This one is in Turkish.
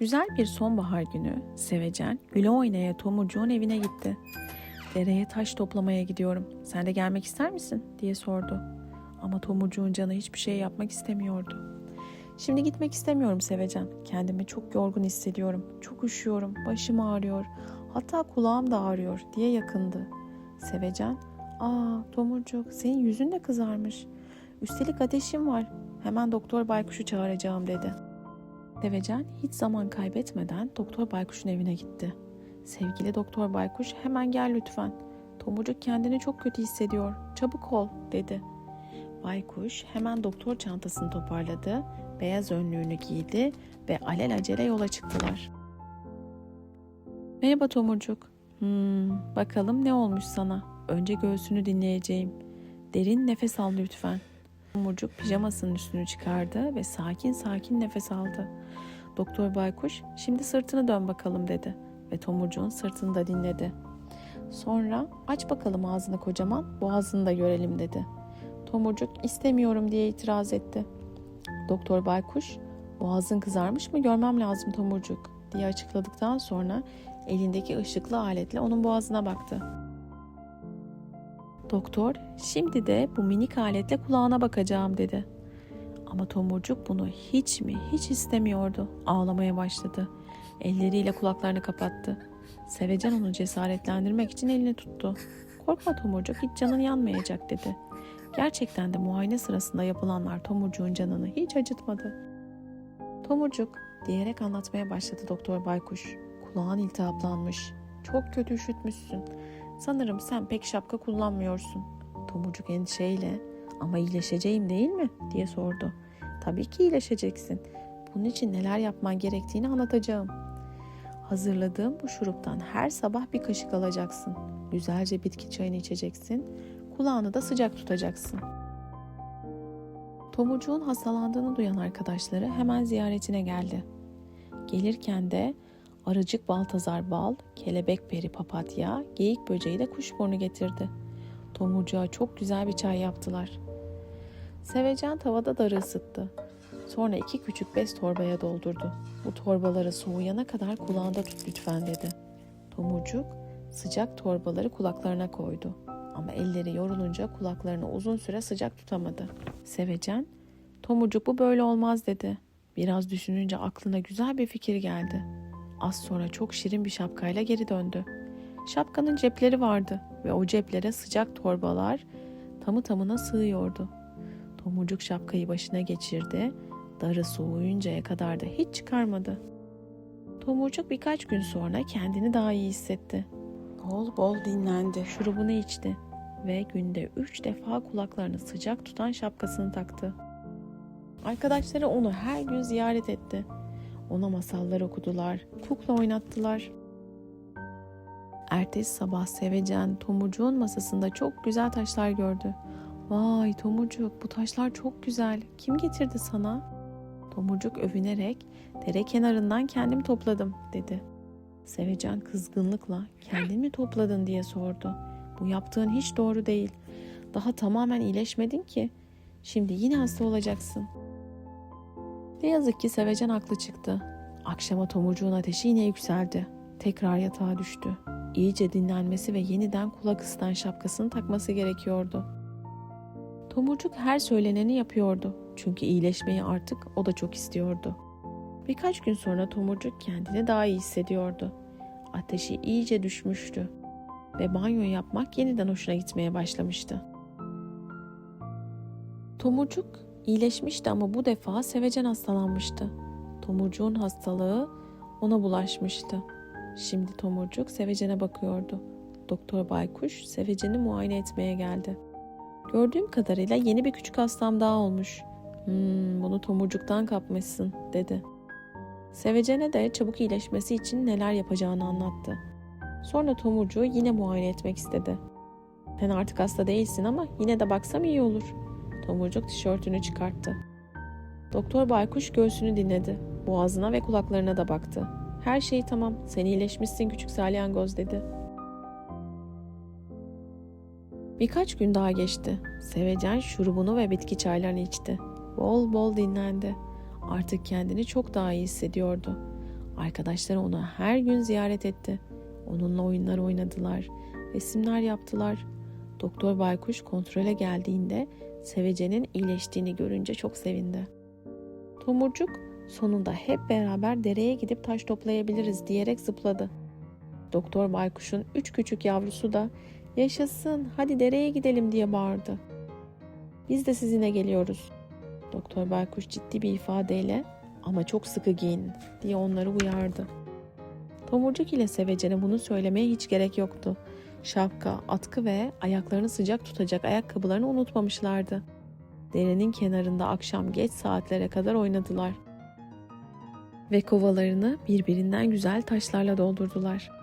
Güzel bir sonbahar günü Sevecen güle oynaya tomurcuğun evine gitti. Dereye taş toplamaya gidiyorum. Sen de gelmek ister misin? diye sordu. Ama tomurcuğun canı hiçbir şey yapmak istemiyordu. Şimdi gitmek istemiyorum Sevecen. Kendimi çok yorgun hissediyorum. Çok üşüyorum. Başım ağrıyor. Hatta kulağım da ağrıyor diye yakındı. Sevecen, ''Aa tomurcuk senin yüzün de kızarmış. Üstelik ateşim var. Hemen doktor baykuşu çağıracağım.'' dedi. Sevecen hiç zaman kaybetmeden Doktor Baykuş'un evine gitti. Sevgili Doktor Baykuş hemen gel lütfen. Tomurcuk kendini çok kötü hissediyor. Çabuk ol dedi. Baykuş hemen doktor çantasını toparladı, beyaz önlüğünü giydi ve alelacele yola çıktılar. Merhaba Tomurcuk. Hmm, bakalım ne olmuş sana. Önce göğsünü dinleyeceğim. Derin nefes al lütfen. Tomurcuk pijamasının üstünü çıkardı ve sakin sakin nefes aldı. Doktor Baykuş şimdi sırtını dön bakalım dedi ve tomurcuğun sırtını da dinledi. Sonra aç bakalım ağzını kocaman boğazını da görelim dedi. Tomurcuk istemiyorum diye itiraz etti. Doktor Baykuş boğazın kızarmış mı görmem lazım tomurcuk diye açıkladıktan sonra elindeki ışıklı aletle onun boğazına baktı. Doktor şimdi de bu minik aletle kulağına bakacağım dedi. Ama tomurcuk bunu hiç mi hiç istemiyordu. Ağlamaya başladı. Elleriyle kulaklarını kapattı. Sevecen onu cesaretlendirmek için elini tuttu. Korkma tomurcuk hiç canın yanmayacak dedi. Gerçekten de muayene sırasında yapılanlar tomurcuğun canını hiç acıtmadı. Tomurcuk diyerek anlatmaya başladı Doktor Baykuş. Kulağın iltihaplanmış. Çok kötü üşütmüşsün. Sanırım sen pek şapka kullanmıyorsun. Tomurcuk endişeyle ama iyileşeceğim değil mi diye sordu. Tabii ki iyileşeceksin. Bunun için neler yapman gerektiğini anlatacağım. Hazırladığım bu şuruptan her sabah bir kaşık alacaksın. Güzelce bitki çayını içeceksin. Kulağını da sıcak tutacaksın. Tomurcuğun hastalandığını duyan arkadaşları hemen ziyaretine geldi. Gelirken de arıcık baltazar bal, kelebek peri papatya, geyik böceği de kuşburnu getirdi. Tomurcuğa çok güzel bir çay yaptılar. Sevecen tavada darı ısıttı. Sonra iki küçük bez torbaya doldurdu. Bu torbaları soğuyana kadar kulağında tut lütfen dedi. Tomurcuk sıcak torbaları kulaklarına koydu. Ama elleri yorulunca kulaklarını uzun süre sıcak tutamadı. Sevecen, Tomurcuk bu böyle olmaz dedi. Biraz düşününce aklına güzel bir fikir geldi. Az sonra çok şirin bir şapkayla geri döndü. Şapkanın cepleri vardı ve o ceplere sıcak torbalar tamı tamına sığıyordu. Tomurcuk şapkayı başına geçirdi. Darı soğuyuncaya kadar da hiç çıkarmadı. Tomurcuk birkaç gün sonra kendini daha iyi hissetti. Bol bol dinlendi. Şurubunu içti ve günde üç defa kulaklarını sıcak tutan şapkasını taktı. Arkadaşları onu her gün ziyaret etti. Ona masallar okudular, kukla oynattılar. Ertesi sabah Sevecen Tomurcuğun masasında çok güzel taşlar gördü. Vay Tomurcuk bu taşlar çok güzel. Kim getirdi sana? Tomurcuk övünerek dere kenarından kendim topladım dedi. Sevecen kızgınlıkla kendin mi topladın diye sordu. Bu yaptığın hiç doğru değil. Daha tamamen iyileşmedin ki. Şimdi yine hasta olacaksın. Ne yazık ki Sevecen haklı çıktı. Akşama tomurcuğun ateşi yine yükseldi. Tekrar yatağa düştü. İyice dinlenmesi ve yeniden kulak ısıtan şapkasını takması gerekiyordu. Tomurcuk her söyleneni yapıyordu. Çünkü iyileşmeyi artık o da çok istiyordu. Birkaç gün sonra Tomurcuk kendini daha iyi hissediyordu. Ateşi iyice düşmüştü ve banyo yapmak yeniden hoşuna gitmeye başlamıştı. Tomurcuk iyileşmişti ama bu defa Sevecen hastalanmıştı. Tomurcuğun hastalığı ona bulaşmıştı. Şimdi Tomurcuk Sevecen'e bakıyordu. Doktor Baykuş Sevecen'i muayene etmeye geldi. Gördüğüm kadarıyla yeni bir küçük hastam daha olmuş. Hmm, bunu tomurcuktan kapmışsın dedi. Sevecene de çabuk iyileşmesi için neler yapacağını anlattı. Sonra tomurcuğu yine muayene etmek istedi. Sen artık hasta değilsin ama yine de baksam iyi olur. Tomurcuk tişörtünü çıkarttı. Doktor Baykuş göğsünü dinledi. Boğazına ve kulaklarına da baktı. Her şey tamam, sen iyileşmişsin küçük salyangoz dedi. Birkaç gün daha geçti. Sevecen şurubunu ve bitki çaylarını içti. Bol bol dinlendi. Artık kendini çok daha iyi hissediyordu. Arkadaşları onu her gün ziyaret etti. Onunla oyunlar oynadılar, resimler yaptılar. Doktor Baykuş kontrole geldiğinde Sevece'nin iyileştiğini görünce çok sevindi. Tomurcuk sonunda hep beraber dereye gidip taş toplayabiliriz diyerek zıpladı. Doktor Baykuş'un üç küçük yavrusu da yaşasın hadi dereye gidelim diye bağırdı. Biz de sizinle geliyoruz. Doktor Baykuş ciddi bir ifadeyle ama çok sıkı giyin diye onları uyardı. Tomurcuk ile Sevece'ne bunu söylemeye hiç gerek yoktu. Şapka, atkı ve ayaklarını sıcak tutacak ayakkabılarını unutmamışlardı. Derenin kenarında akşam geç saatlere kadar oynadılar. Ve kovalarını birbirinden güzel taşlarla doldurdular.